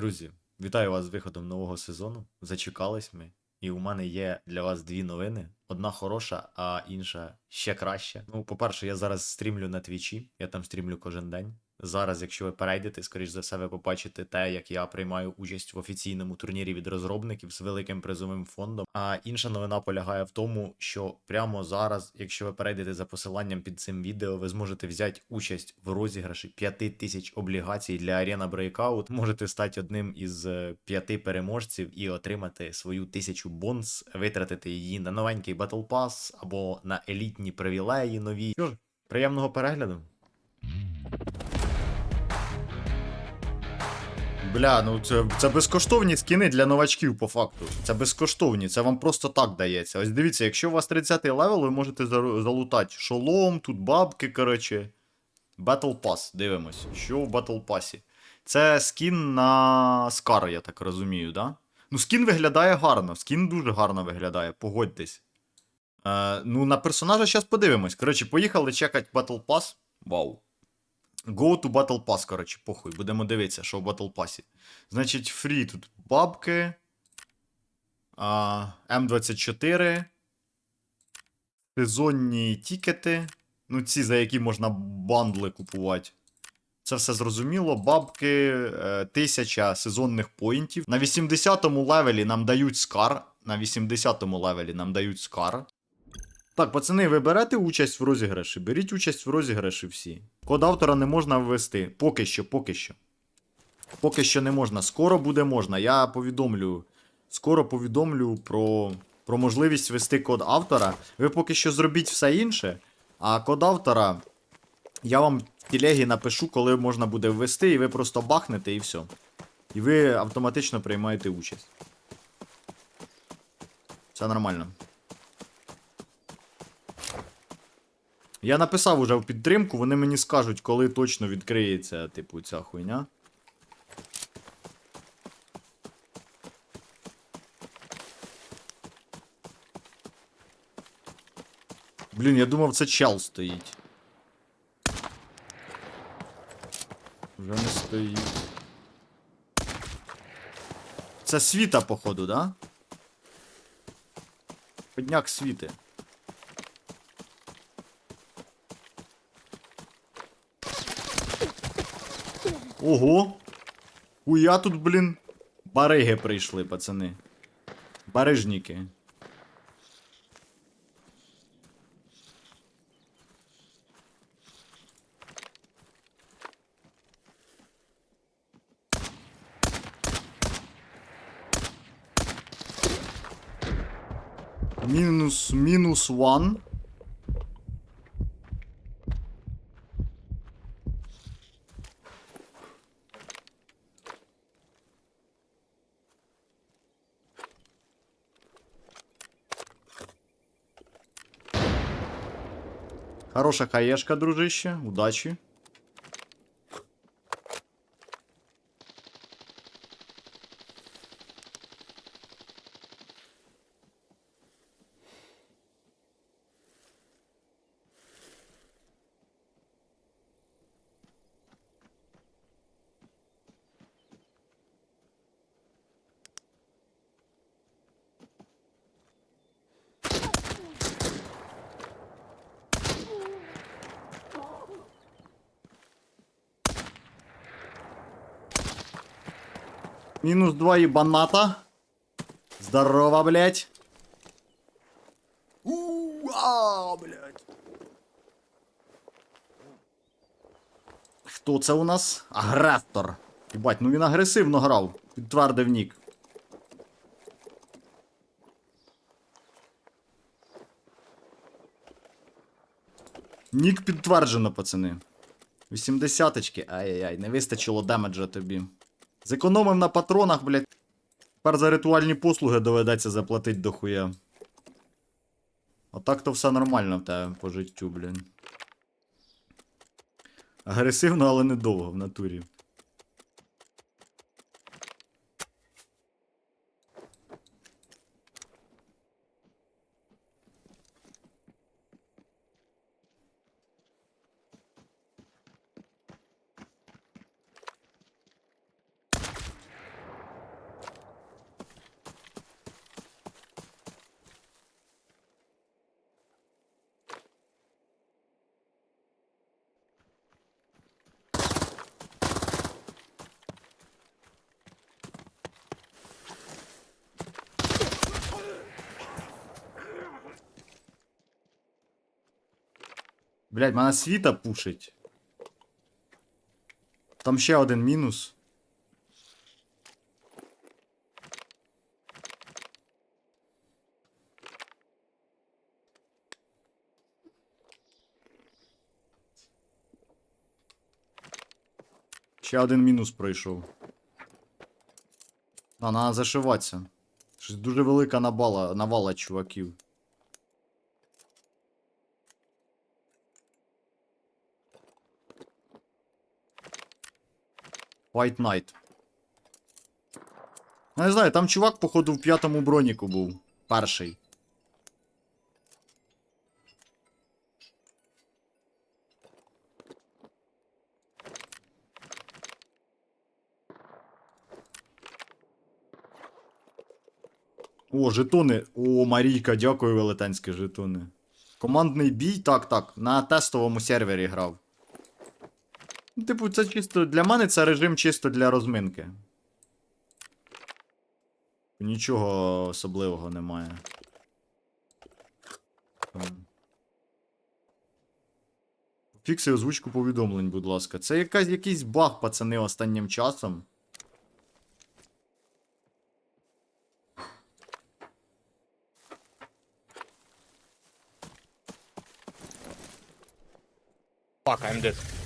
Друзі, вітаю вас з виходом нового сезону. Зачекались ми. І у мене є для вас дві новини: одна хороша, а інша ще краща. Ну, по-перше, я зараз стрімлю на твічі, я там стрімлю кожен день. Зараз, якщо ви перейдете, скоріш за все, ви побачите те, як я приймаю участь в офіційному турнірі від розробників з великим призовим фондом. А інша новина полягає в тому, що прямо зараз, якщо ви перейдете за посиланням під цим відео, ви зможете взяти участь в розіграші 5000 тисяч облігацій для Arena Breakout. Можете стати одним із е, п'яти переможців і отримати свою тисячу бонус, витратити її на новенький Battle Pass або на елітні привілеї нові. Що ж, приємного перегляду. Бля, ну це, це безкоштовні скіни для новачків по факту. Це безкоштовні, це вам просто так дається. Ось дивіться, якщо у вас 30-й левел, ви можете залутати шолом, тут бабки, коротше. Battle Pass, дивимось. Що в Battle Pass? Це скін на Скар, я так розумію, да? Ну, скін виглядає гарно, скін дуже гарно виглядає, погодьтесь. Е, ну, на персонажа зараз подивимось. Коротше, поїхали чекати Battle Pass. Вау. Go to Battle Pass, коротше, похуй. Будемо дивитися, що в Battle Pass. Значить, фрі тут бабки. А, М24. Сезонні тікети. Ну, ці, за які можна бандли купувати. Це все зрозуміло. Бабки, е, 1000 сезонних поінтів. На 80-му левелі нам дають скар. На 80-му левелі нам дають скар. Так, пацани, ви берете участь в розіграші? Беріть участь в розіграші всі. Код автора не можна ввести. Поки що, поки що. Поки що не можна. Скоро буде можна. Я повідомлю. Скоро повідомлю про, про можливість ввести код автора. Ви поки що зробіть все інше. А код автора я вам в телегі напишу, коли можна буде ввести, і ви просто бахнете і все. І ви автоматично приймаєте участь. Це нормально. Я написав уже в підтримку, вони мені скажуть, коли точно відкриється, типу, ця хуйня. Блін, я думав, це чел стоїть. Вже не стоїть. Це світа, походу, да? Подняк світи. Ого! Хуя тут, блін. Бариги прийшли, пацани. Барижники. Мінус, мінус ван. Хороша хаєшка, дружище. Удачі. Мінус два ебаната. Здорово, блядь. Уа, блядь. Хто це у нас? Агрестор. Єбать, ну він агресивно грав. Підтвердив нік. Нік підтверджено, пацани. 80-очки. Ай-яй-яй, не вистачило демеджа тобі. Зекономив на патронах, блядь. Тепер за ритуальні послуги доведеться заплатити дохуя. А так то все нормально в тебе по життю, блін. Агресивно, але недовго в натурі. Блядь, мене світа пушить. Там ще один мінус. Ще один мінус пройшов. А, треба зашиватися. Дуже велика навала, навала чуваків. White Knight. Ну, не знаю, там чувак, походу, в п'ятому броніку був. Перший. О, жетони. О, Марійка, дякую, велетенські жетони. Командний бій, так, так, на тестовому сервері грав. Ну, Типу, це чисто для мене це режим чисто для розминки. Нічого особливого немає. Фікси озвучку повідомлень, будь ласка. Це якась, якийсь баг, пацани, останнім часом. Fuck, I'm dead.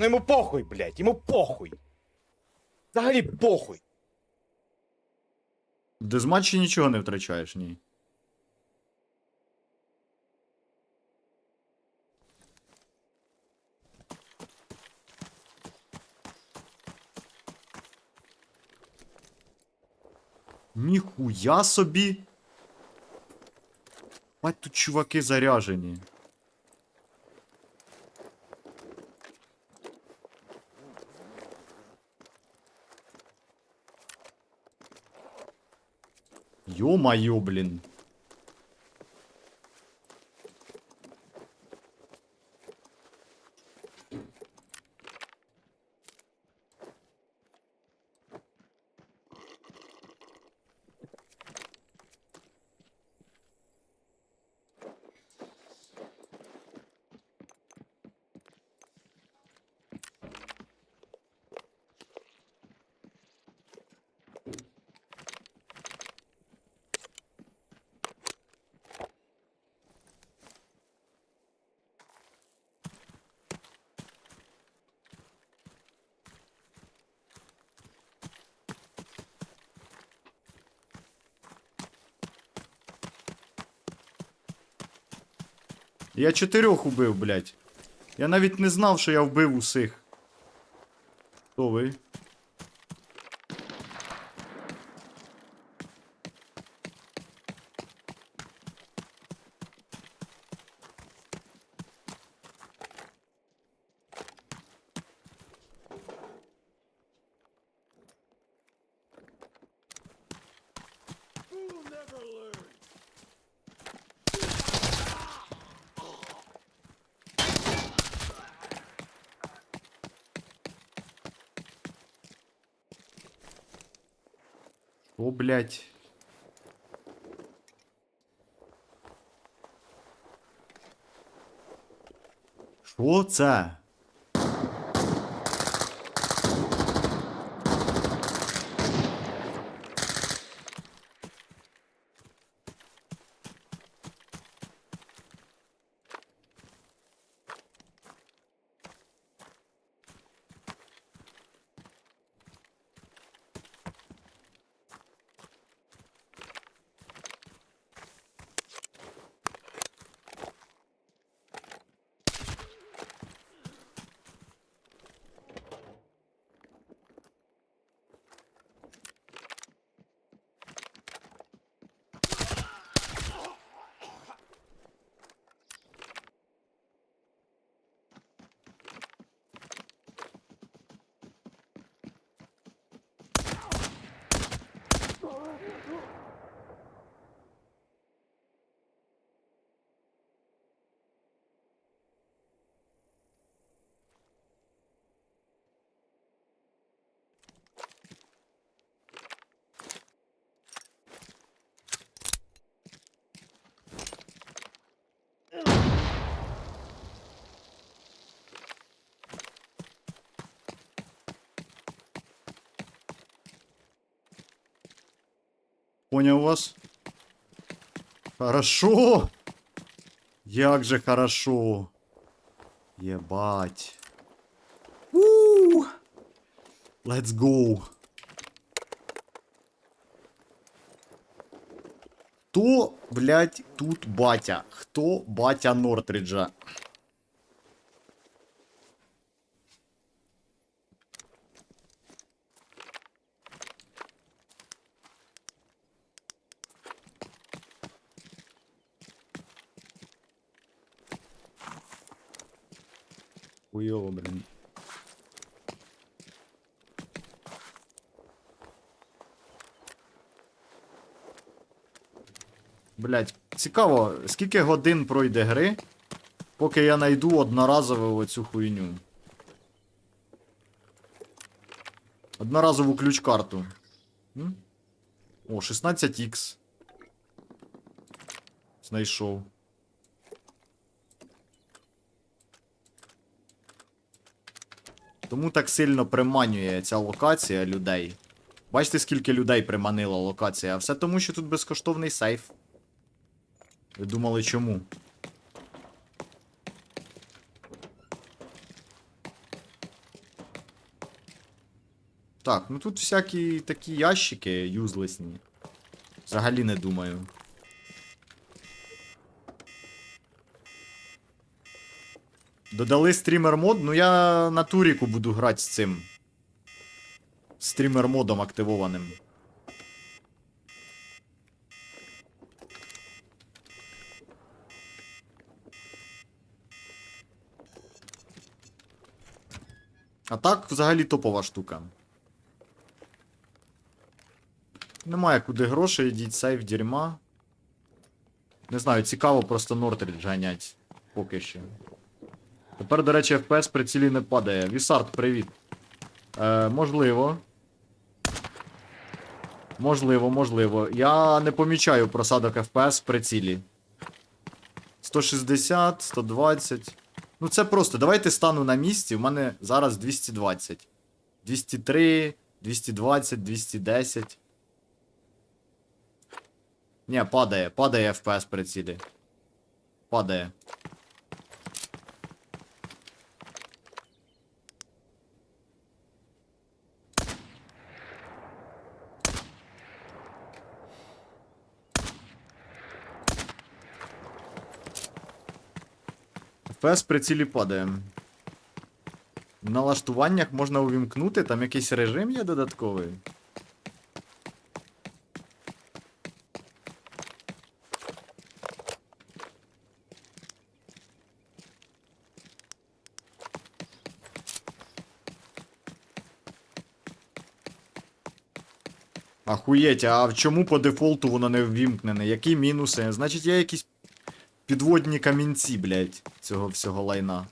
Ну йому похуй, блядь, йому похуй. Взагалі похуй. В дезматчі нічого не втрачаєш, ні. Ніхуя собі. Бать тут чуваки заряжені. Ё-моё, блин. Я чотирьох убив, блядь. Я навіть не знав, що я вбив усіх. Хто ви? О, блядь. Що це? Поняв вас? Хорошо. Як же хорошо. Єбать. У! Let's go. Хто, блядь, тут батя? Хто батя Нортриджа? Хуйово, блін. Блять, цікаво, скільки годин пройде гри, поки я найду одноразову оцю хуйню. Одноразову ключ-карту. О, 16х. Знайшов. Тому так сильно приманює ця локація людей. Бачите, скільки людей приманила локація, а все тому, що тут безкоштовний сейф. Ви думали чому? Так, ну тут всякі такі ящики юзлесні. Взагалі не думаю. Додали стрімер мод, ну я на туріку буду грати з цим. Стрімер модом активованим. А так, взагалі топова штука. Немає куди грошей, йдіть сейф дерьма. Не знаю, цікаво просто Нортридж ганять. Поки що. Тепер, до речі, FPS при цілі не падає. Вісард, привіт. Е, можливо. Можливо, можливо. Я не помічаю просадок FPS при цілі. 160, 120. Ну це просто. Давайте стану на місці. У мене зараз 220. 203, 220, 210. Ні, падає, падає FPS при цілі. Падає. FPS при цілі падає. В налаштуваннях можна увімкнути, там якийсь режим є додатковий. Ахуєть, а в чому по дефолту воно не ввімкнене? Які мінуси? Значить, є якісь підводні камінці, блядь, цього всього лайна.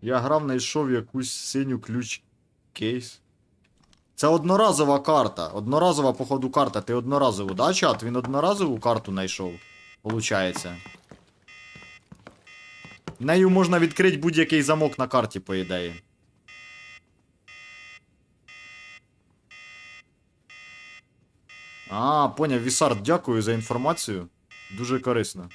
Я грав, знайшов якусь синю ключ кейс. Це одноразова карта. Одноразова, походу, карта. Ти одноразову, да, чат? Він одноразову карту знайшов. Получається. Нею можна відкрити будь-який замок на карті, по ідеї. А, поняв, Вісард, дякую за інформацію. Дуже корисно.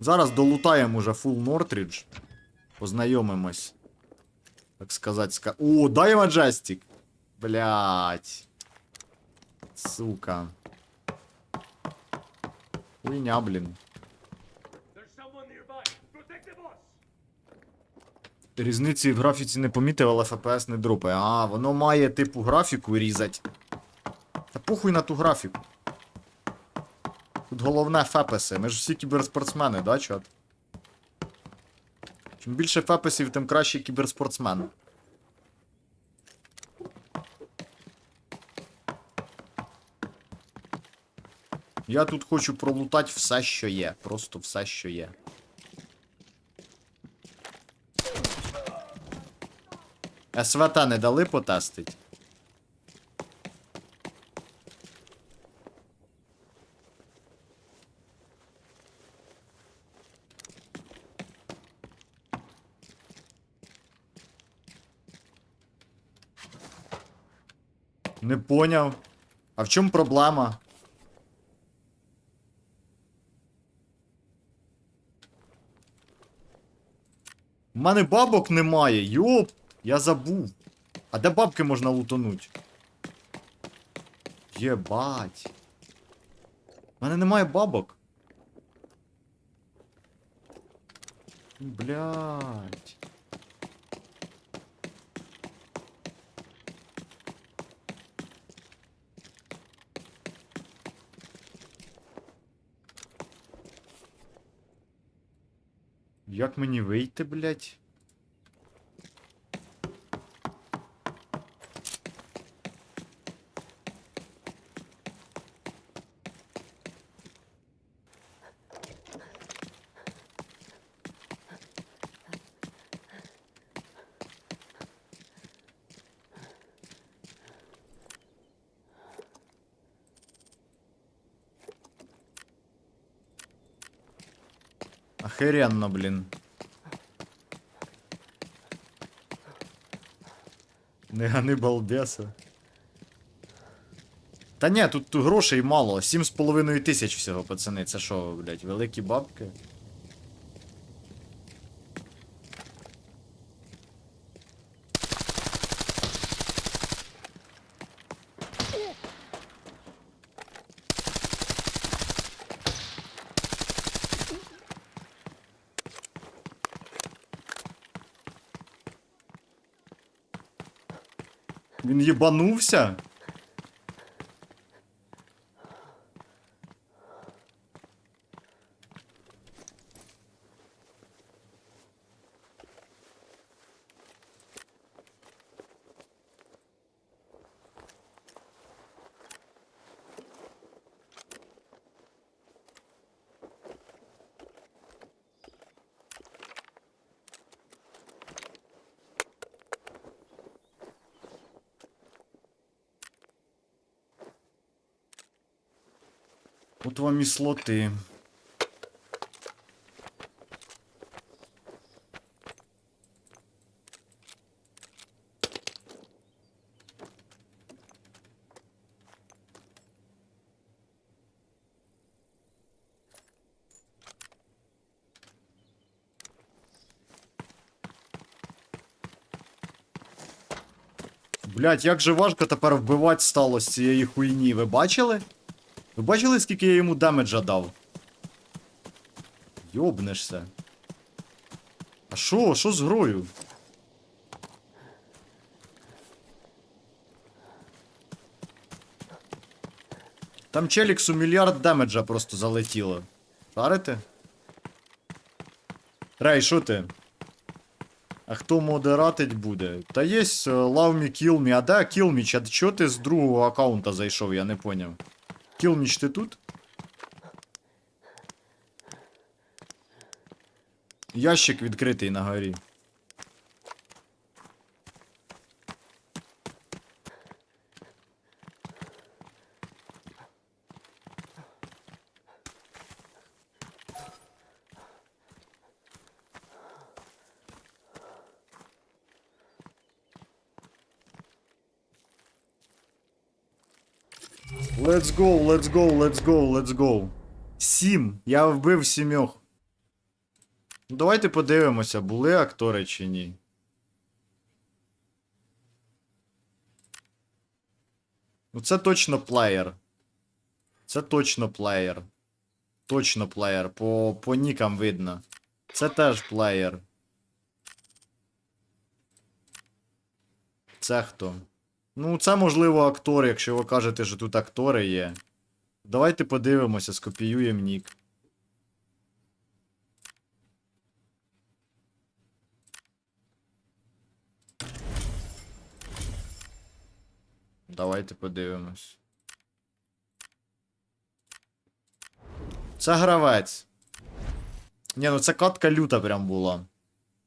Зараз долутаємо уже фул Нортридж. Познайомимось. Так сказать, ска... О, дай Маджестик! Блять. Сука. Хуйня, boss. Різниці в графіці не помітив, але FPS не дропає. А, воно має типу графіку різати. Та похуй на ту графіку. Тут головне фепеси. Ми ж всі кіберспортсмени, да, чат? Чим більше фепесів, тим кращий кіберспортсмен. Я тут хочу пролутати все, що є. Просто все, що є. СВТ не дали потестить? Поняв. А в чому проблема? У мене бабок немає, йоп, я забув. А де бабки можна лутонуть? Єбать. У мене немає бабок. Блять. Як мені вийти, блять? Охеренно, блін. Не гани балбеса. Та ні, тут грошей мало. 7,5 тисяч всього, пацани. Це що, блядь, великі бабки? Він їбанувся? От вам і слоти. Блять, як же важко тепер вбивати стало з цієї хуйні, ви бачили? Ви бачили, скільки я йому демеджа дав? Йобнешся. А що? Що з грою? Там челіксу мільярд демеджа просто залетіло. Шарите? Рей, що ти? А хто модератить буде? Та є е, Love Me Kill Me. А де Kill Me? Чого ти з другого аккаунта зайшов, я не поняв. Кілніч, ти тут? Ящик відкритий на горі. Let's go, let's go, let's go, let's go. Сім. Я вбив сімьох. Ну, Давайте подивимося, були актори чи ні. Ну це точно плеєр. Це точно плеєр. Точно плеєр. По, по нікам видно. Це теж плеєр. Це хто? Ну, це можливо актор, якщо ви кажете, що тут актори є. Давайте подивимося, скопіюємо нік. Давайте подивимось. Це гравець. Ні, ну це катка люта прям була.